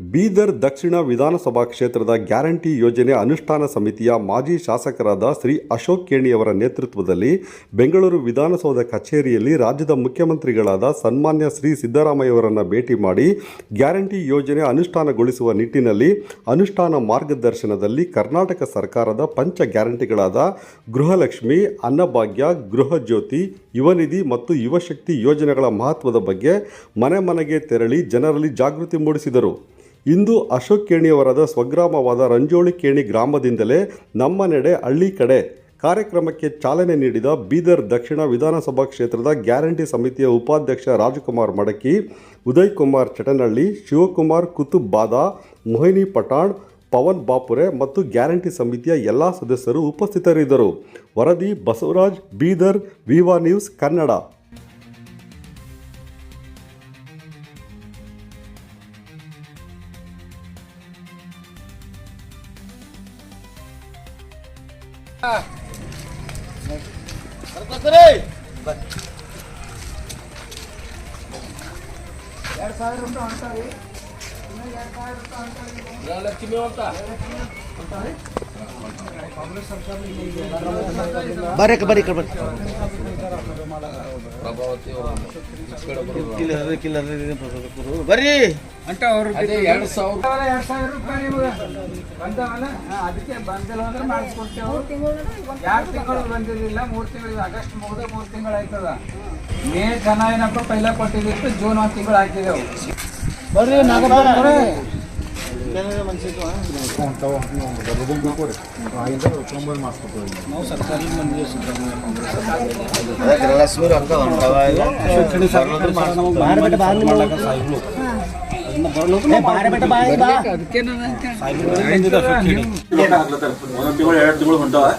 ಬೀದರ್ ದಕ್ಷಿಣ ವಿಧಾನಸಭಾ ಕ್ಷೇತ್ರದ ಗ್ಯಾರಂಟಿ ಯೋಜನೆ ಅನುಷ್ಠಾನ ಸಮಿತಿಯ ಮಾಜಿ ಶಾಸಕರಾದ ಶ್ರೀ ಅಶೋಕ್ ಕೇಣಿಯವರ ನೇತೃತ್ವದಲ್ಲಿ ಬೆಂಗಳೂರು ವಿಧಾನಸೌಧ ಕಚೇರಿಯಲ್ಲಿ ರಾಜ್ಯದ ಮುಖ್ಯಮಂತ್ರಿಗಳಾದ ಸನ್ಮಾನ್ಯ ಶ್ರೀ ಸಿದ್ದರಾಮಯ್ಯವರನ್ನು ಭೇಟಿ ಮಾಡಿ ಗ್ಯಾರಂಟಿ ಯೋಜನೆ ಅನುಷ್ಠಾನಗೊಳಿಸುವ ನಿಟ್ಟಿನಲ್ಲಿ ಅನುಷ್ಠಾನ ಮಾರ್ಗದರ್ಶನದಲ್ಲಿ ಕರ್ನಾಟಕ ಸರ್ಕಾರದ ಪಂಚ ಗ್ಯಾರಂಟಿಗಳಾದ ಗೃಹಲಕ್ಷ್ಮಿ, ಅನ್ನಭಾಗ್ಯ, ಗೃಹ ಜ್ಯೋತಿ, ಯುವನಿಧಿ ಮತ್ತು ಯುವಶಕ್ತಿ ಯೋಜನೆಗಳ ಮಹತ್ವದ ಬಗ್ಗೆ ಮನೆ ಮನೆಗೆ ತೆರಳಿ ಜನರಲ್ಲಿ ಜಾಗೃತಿ ಮೂಡಿಸಿದರು. ಇಂದು ಅಶೋಕ್ ಕೇಣಿಯವರದ ಸ್ವಗ್ರಾಮವಾದ ರಂಜೋಳಿ ಕೇಣಿ ಗ್ರಾಮದಿಂದಲೇ ನಮ್ಮ ನೆಡೆ ಹಳ್ಳಿ ಕಡೆ ಕಾರ್ಯಕ್ರಮಕ್ಕೆ ಚಾಲನೆ ನೀಡಿದ ಬೀದರ್ ದಕ್ಷಿಣ ವಿಧಾನಸಭಾ ಕ್ಷೇತ್ರದ ಗ್ಯಾರಂಟಿ ಸಮಿತಿಯ ಉಪಾಧ್ಯಕ್ಷ ರಾಜಕುಮಾರ್ ಮಡಕಿ ಉದಯ್ ಕುಮಾರ್ ಚಟನಹಳ್ಳಿ ಶಿವಕುಮಾರ್ ಕುತುಬ್ ಬಾದಾ ಮೊಹಿನಿ ಪಠಾಣ್, ಪವನ್ ಬಾಪುರೆ ಮತ್ತು ಗ್ಯಾರಂಟಿ ಸಮಿತಿಯ ಎಲ್ಲ ಸದಸ್ಯರು ಉಪಸ್ಥಿತರಿದ್ದರು. ವರದಿ ಬಸವರಾಜ್, ಬೀದರ್, ವಿವಾ ನ್ಯೂಸ್, ಕನ್ನಡ. ಈ ಕಡೆ ಬರ್ರಿ ಕಿಲ್ಲರ್ ಕಿಲ್ಲರ್ ಬರ್ರಿ, ಬರ್ರಿ ಅಂತ ಅವ್ರು ಎರಡು ಸಾವಿರ ಎರಡ್ ಸಾವಿರ ರೂಪಾಯಿ ನಿಮ್ಗೆ. ಬಂದವಲ್ಲ? ಅದಕ್ಕೆ ಬಂದಿಲ್ಲ ಅಂದ್ರೆ ಮಾಡಿಸ್ಕೊಡ್ತೇವೆ ಎರಡು ತಿಂಗಳು ಬಂದಿರಲಿಲ್ಲ ಮೂರು ತಿಂಗಳು ಆಗಸ್ಟ್ ಮುಗಿದ ಮೂರು ತಿಂಗಳು ಆಯ್ತದ. ಮೇ ಜನ ಏನಪ್ಪ ಪೈಲ ಕೊಟ್ಟಿದ್ದಿತ್ತು ಜೂನ್ ಒಂದು ತಿಂಗಳು ಹಾಕಿದೆವು ಬರ್ರಿ ನಾಗಪ್ಪ ಮನ್ಸಿತ್ತು ನಾವು ಸರ್ಕಾರಿ ಮಂದಿ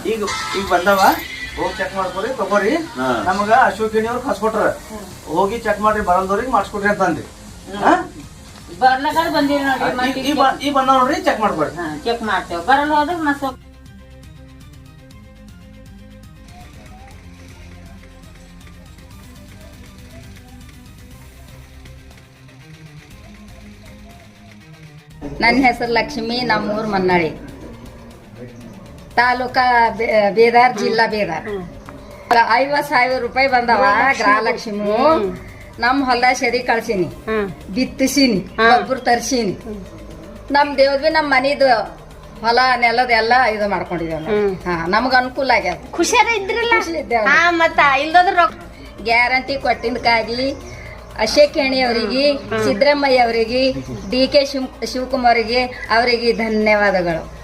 ಈಗ ಈಗ ಬಂದವ ಹೋಗಿ ಚೆಕ್ ಮಾಡ್ಕೊರಿ ತಗೋರಿ ನಮಗ ಅಶೋಕ್ ಅವ್ರು ಕಸ್ಕೊಟ್ರ ಹೋಗಿ ಚೆಕ್ ಮಾಡ್ರಿ ಬರಲ್ದವ್ರಿಗೆ ಮಾಡ್ಸ್ಕೊಡ್ರಿ ಅಂತ ಅಂದ್ರಿ ಬರ್ಲಕರ್ ಬಂದಿರಿ ನೋಡ್ರಿ ಈ ಬಂದ ನೋಡ್ರಿ ಚೆಕ್ ಮಾಡ್ಕೊಡ್ರಿ. ಚೆಕ್ ಮಾಡ್ತೇವೆ. ಬರಲ್ಲ ಹೋದ್ರೆ ಮತ್ತೆ ನನ್ನ ಹೆಸರು ಲಕ್ಷ್ಮಿ ನಮ್ಮೂರು ಮನ್ನಾಳಿ ತಾಲೂಕಾ ಬೇದಾರ್ ಜಿಲ್ಲಾ ಬೀದರ್. ಐವತ್ ಸಾವಿರ ರೂಪಾಯಿ ಬಂದವ ಗೃಹಲಕ್ಷ್ಮಿ. ನಮ್ಮ ಹೊಲ ಸರಿ ಕಳ್ಸೀನಿ. ಬಿತ್ತಿಸೀನಿ ಒಬ್ರು ತರ್ಸೀನಿ. ನಮ್ ದೇವ್ರಿ ನಮ್ಮ ಮನಿದು ಹೊಲ ನೆಲದ ಎಲ್ಲ ಇದು ಮಾಡ್ಕೊಂಡಿದ್ದೇವೆ. ಹಾ ನಮ್ಗ ಅನುಕೂಲ ಆಗ್ಯದ. ಖುಷಿಯಾರ ಇದ್ರಲ್ಲ? ಇದ್ದೇವೆ. ಗ್ಯಾರಂಟಿ ಕೊಟ್ಟಿದ್ದಕ್ಕಾಗಿ ಅಶೋಕ್ ಹೆಣಿ ಅವರಿಗೆ ಸಿದ್ದರಾಮಯ್ಯ ಅವರಿಗೆ ಡಿ ಕೆ ಶಿವ್ ಶಿವಕುಮಾರಿಗೆ ಅವರಿಗೆ ಧನ್ಯವಾದಗಳು.